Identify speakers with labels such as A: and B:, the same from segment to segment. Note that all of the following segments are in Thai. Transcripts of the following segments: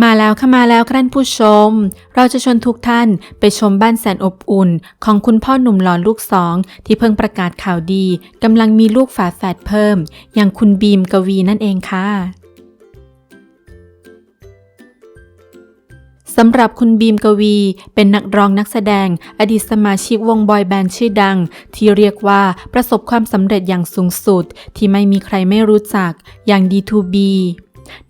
A: มาแล้วค่ะมาแล้วท่านผู้ชม เราจะชวนทุกท่านไปชมบ้านแสนอบอุ่น ของคุณพ่อหนุ่มหล่อลูกสอง ที่เพิ่งประกาศข่าวดีกำลังมีลูกฝาแฝดเพิ่ม อย่างคุณบีมกวีนั่นเองค่ะสำหรับคุณบีมกวี เป็นนักร้องนักแสดง อดีตสมาชิกวงบอยแบนด์ชื่อดัง ที่เรียกว่าประสบความสำเร็จอย่างสูงสุด ที่ไม่มีใครไม่รู้จักอย่าง D2B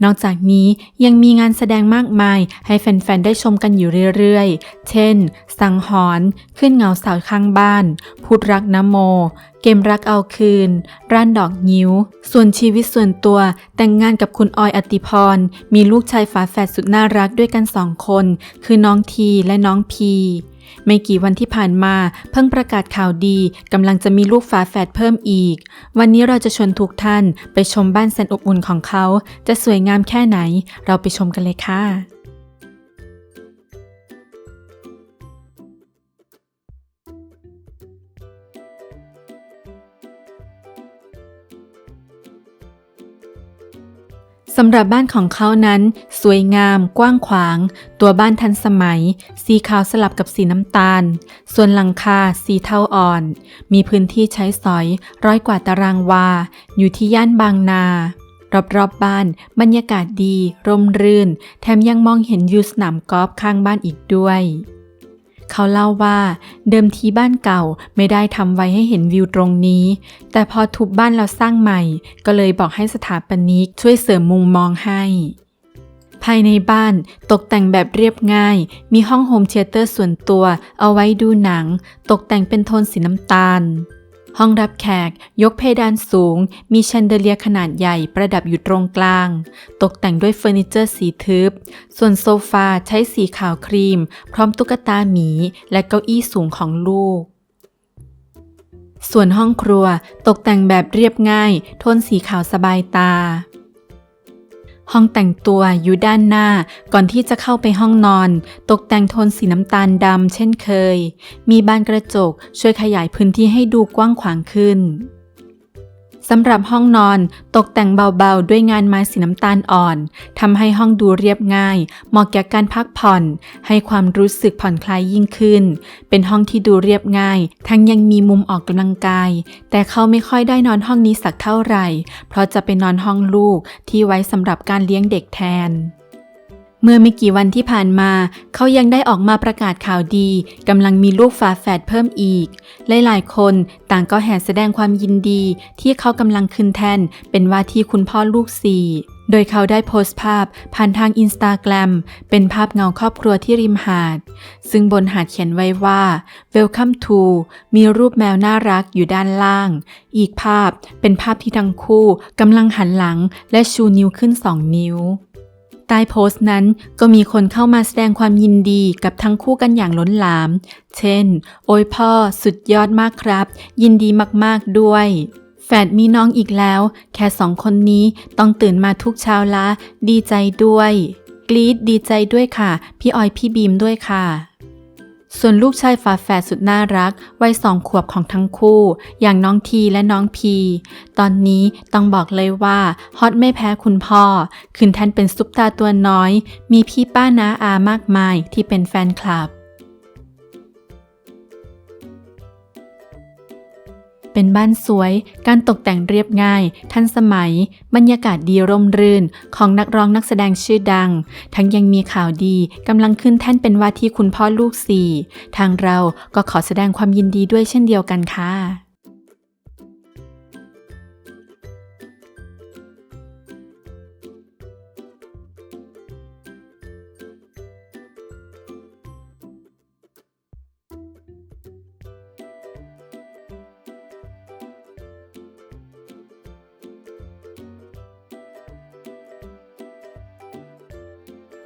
A: นอกจากนี้ยังมีงานแสดงมากมายให้แฟนๆ ได้ชมกันอยู่เรื่อยๆ เช่น สังหรณ์ขึ้นเงาสาวข้างบ้าน พูดรักนโม เกมรักเอาคืน ร้านดอกนิ้ว ส่วนชีวิตส่วนตัว แต่งงานกับคุณออยอติพร มีลูกชายฝาแฝดสุดน่ารักด้วยกันสองคน คือน้องทีและน้องพี ไม่กี่วันที่ผ่านมาเพิ่งประกาศข่าวดีกำลังจะมีลูกฝาแฝดเพิ่มอีก วันนี้เราจะชวนทุกท่านไปชมบ้านแสนอบอุ่นของเขา จะสวยงามแค่ไหน เราไปชมกันเลยค่ะ สำหรับบ้านของเขานั้น สวยงาม กว้างขวาง ตัวบ้านทันสมัย สีขาวสลับกับสีน้ำตาล ส่วนหลังคาสีเทาอ่อน มีพื้นที่ใช้สอยร้อยกว่าตารางวา อยู่ที่ย่านบางนา รอบๆบบ้าน บรรยากาศดี ร่มรื่น แถมยังมองเห็นวิวสนามกอล์ฟข้างบ้านอีกด้วย เขาเล่าว่าเดิมทีบ้านเก่าไม่ได้ทำไว้ให้เห็นวิวตรงนี้ แต่พอทุบบ้านแล้วสร้างใหม่ ก็เลยบอกให้สถาปนิกช่วยเสริมมุมมองให้ ภายในบ้านตกแต่งแบบเรียบง่าย มีห้องโฮมเทเตอร์ส่วนตัวเอาไว้ดูหนัง ตกแต่งเป็นโทนสีน้ำตาล ห้องรับแขกยกเพดานสูง มีแชนเดเลียขนาดใหญ่ประดับอยู่ตรงกลาง ตกแต่งด้วยเฟอร์นิเจอร์สีทึบ ส่วนโซฟาใช้สีขาวครีม พร้อมตุ๊กตาหมี และเก้าอี้สูงของลูก ส่วนห้องครัวตกแต่งแบบเรียบง่าย โทนสีขาวสบายตา ห้องแต่งตัวอยู่ด้านหน้า ก่อนที่จะเข้าไปห้องนอน ตกแต่งโทนสีน้ำตาลดำเช่นเคย มีบานกระจกช่วยขยายพื้นที่ให้ดูกว้างขวางขึ้น สำหรับห้องนอนตกแต่งเบาๆ ด้วยงานไม้สีน้ำตาลอ่อนทำให้ห้องดูเรียบง่าย เหมาะแก่การพักผ่อน ให้ความรู้สึกผ่อนคลายยิ่งขึ้น เป็นห้องที่ดูเรียบง่าย ทั้งยังมีมุมออกกำลังกาย แต่เขาไม่ค่อยได้นอนห้องนี้สักเท่าไหร่ เพราะจะไปนอนห้องลูกที่ไว้สำหรับการเลี้ยงเด็กแทน เมื่อไม่กี่วันที่ผ่านมา เขายังได้ออกมาประกาศข่าวดีกำลังมีลูกฝาแฝดเพิ่มอีก หลายๆ คนต่างก็แห่แสดงความยินดี ที่เขากำลังขึ้นแท่นเป็นว่าที่คุณพ่อลูกสี่โดยเขาได้โพสต์ภาพผ่านทางอินสตาแกรมเป็นภาพเงาครอบครัวที่ริมหาด ซึ่งบนหาดเขียนไว้ว่า Welcome to มีรูปแมวน่ารักอยู่ด้านล่าง อีกภาพเป็นภาพที่ทั้งคู่กำลังหันหลังและชูนิ้วขึ้นสองนิ้ว ใต้โพสต์นั้นก็มีคนเข้ามาแสดงความยินดีกับทั้งคู่กันอย่างล้นหลาม เช่น โอ้ยพ่อสุดยอดมากครับ ยินดีมากๆด้วยแฝดมีน้องอีกแล้ว แค่สองคนนี้ต้องตื่นมาทุกเช้าละ ดีใจด้วย กรีดดีใจด้วยค่ะ พี่ออยพี่บีมด้วยค่ะ ส่วนลูกชายฝาแฝดสุดน่ารัก วัยสองขวบของทั้งคู่ อย่างน้องทีและน้องพี ตอนนี้ต้องบอกเลยว่าฮอตไม่แพ้คุณพ่อ ขึ้นแทนเป็นซุปตาตัวน้อย มีพี่ป้าน้าอามากมายที่เป็นแฟนคลับ เป็นบ้านสวย การตกแต่งเรียบง่าย ทันสมัย บรรยากาศดีร่มรื่น ของนักร้องนักแสดงชื่อดัง ทั้งยังมีข่าวดีกำลังขึ้นแท่นเป็นว่าที่คุณพ่อลูกสี่ ทางเราก็ขอแสดงความยินดีด้วยเช่นเดียวกันค่ะ